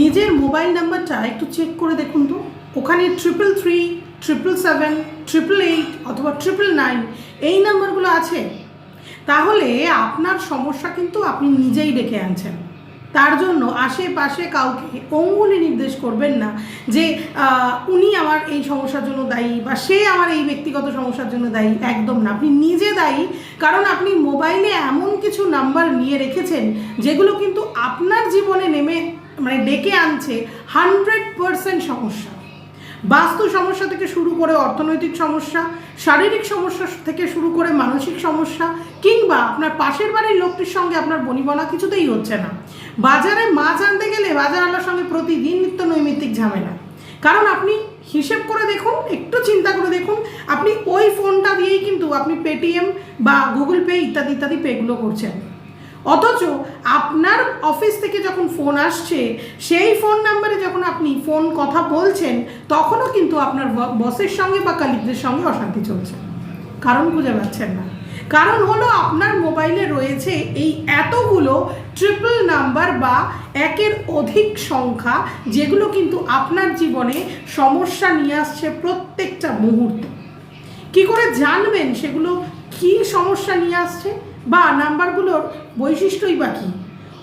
নিজের মোবাইল নাম্বারটা একটু চেক করে দেখুন তো। ওখানে triple three triple seven triple eight অথবা ট্রিপল নাইন এই নাম্বারগুলো আছে। তাহলে আপনার সমস্যা কিন্তু আপনি নিজেই ডেকে আনছেন। তার জন্য আশেপাশে কাউকে অঙ্গুলি নির্দেশ করবেন না যে উনি আমার এই সমস্যার জন্য দায়ী বা সে আমার এই ব্যক্তিগত সমস্যার জন্য দায়ী, একদম না। আপনি নিজে দায়ী, কারণ আপনি মোবাইলে এমন কিছু নাম্বার নিয়ে রেখেছেন যেগুলো কিন্তু আপনার জীবনে নেমে মানে ডেকে আনছে হান্ড্রেড পারসেন্ট সমস্যা। বাস্তু সমস্যা থেকে শুরু করে অর্থনৈতিক সমস্যা, শারীরিক সমস্যা থেকে শুরু করে মানসিক সমস্যা, কিংবা আপনার পাশের বাড়ির লোকটির সঙ্গে আপনার বনিবনা কিছুতেই হচ্ছে না। বাজারে মাছ আনতে গেলে বাজার বাজারওয়ালার সঙ্গে প্রতিদিন নিত্য নৈমিত্তিক ঝামেলা। কারণ আপনি হিসেব করে দেখুন, একটু চিন্তা করে দেখুন, আপনি ওই ফোনটা দিয়েই কিন্তু আপনি পেটিএম বা গুগল পে ইত্যাদি ইত্যাদি পেগুলো করছেন। অথচ আপনার অফিস থেকে যখন ফোন আসছে, সেই ফোন নাম্বারে যখন আপনি ফোন কথা বলছেন, তখনও কিন্তু আপনার বসের সঙ্গে বা কালিকদের সঙ্গে অশান্তি চলছে। কারণ খুঁজে পাচ্ছেন না। কারণ হলো আপনার মোবাইলে রয়েছে এই এতগুলো ট্রিপল নাম্বার বা একের অধিক সংখ্যা, যেগুলো কিন্তু আপনার জীবনে সমস্যা নিয়ে আসছে প্রত্যেকটা মুহূর্তে। কি করে জানবেন সেগুলো কি সমস্যা নিয়ে আসছে? বা নাম্বারগুলোর বৈশিষ্ট্যই বা কী?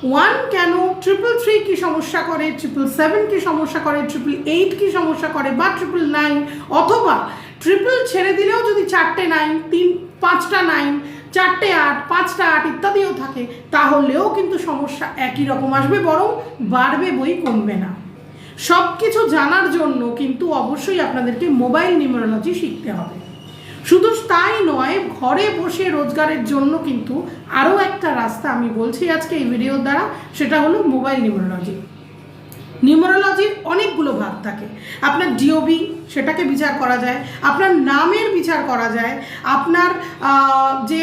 ওয়ান কেন ট্রিপল থ্রি কী সমস্যা করে? ট্রিপল সেভেন কী সমস্যা করে? ট্রিপল এইট কী সমস্যা করে? বা ট্রিপল নাইন? অথবা ট্রিপল ছেড়ে দিলেও যদি চারটে নাইন, তিন, পাঁচটা নাইন, চারটে আট, পাঁচটা আট ইত্যাদিও থাকে, তাহলেও কিন্তু সমস্যা একই রকম আসবে, বরং বাড়বে বই কমবে না। সব কিছু জানার জন্য কিন্তু অবশ্যই আপনাদেরকে মোবাইল নিউমারোলজি শিখতে হবে। শুধু তাই নয় ঘরে বসে রোজগারের জন্য কিন্তু আরও একটা রাস্তা আমি বলছি আজকে এই ভিডিওর দ্বারা, সেটা হলো মোবাইল নিউমারোলজি নিউমারোলজির অনেকগুলো ভাগ থাকে। আপনার ডিওবি সেটাকে বিচার করা যায়। আপনার নামের বিচার করা যায়। আপনার যে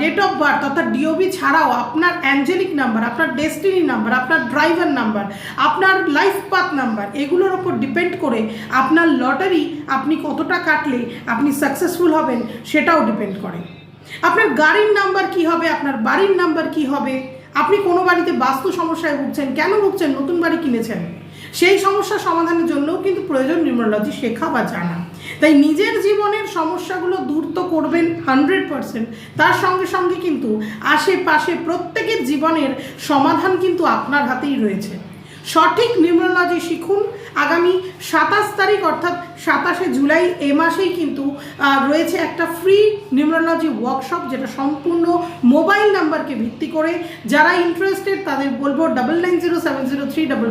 ডেট অফ বার্থ অর্থাৎ ডিওবি ছাড়াও আপনার অ্যাঞ্জেলিক নাম্বার আপনার ডেস্টিনি নাম্বার আপনার ড্রাইভার নাম্বার আপনার লাইফ পাথ নাম্বার এগুলোর ওপর ডিপেন্ড করে আপনার লটারি আপনি কতটা কাটলে, আপনি সাকসেসফুল হবেন, সেটাও ডিপেন্ড করে। আপনার গাড়ির নাম্বার কি হবে? আপনার বাড়ির নাম্বার কি হবে? আপনি কোনো বাড়িতে বাস্তু সমস্যায় ভুগছেন, কেন ভুগছেন? নতুন বাড়ি কিনেছেন? সেই সমস্যা সমাধানের জন্যও কিন্তু প্রয়োজন নিউমোলজি শেখা বা জানা। তাই নিজের জীবনের সমস্যাগুলো দূর তো করবেন হান্ড্রেড পারসেন্ট। তার সঙ্গে সঙ্গে কিন্তু আশেপাশে প্রত্যেকের জীবনের সমাধান কিন্তু আপনার হাতেই রয়েছে। সঠিক নিউমোলজি শিখুন। আগামী সাতাশ তারিখ, অর্থাৎ সাতাশে জুলাই, এ মাসেই কিন্তু রয়েছে একটা ফ্রি নিউমোলজি ওয়ার্কশপ যেটা সম্পূর্ণ মোবাইল নাম্বারকে ভিত্তি করে। যারা ইন্টারেস্টেড তাদের বলব double nine zero seven zero three double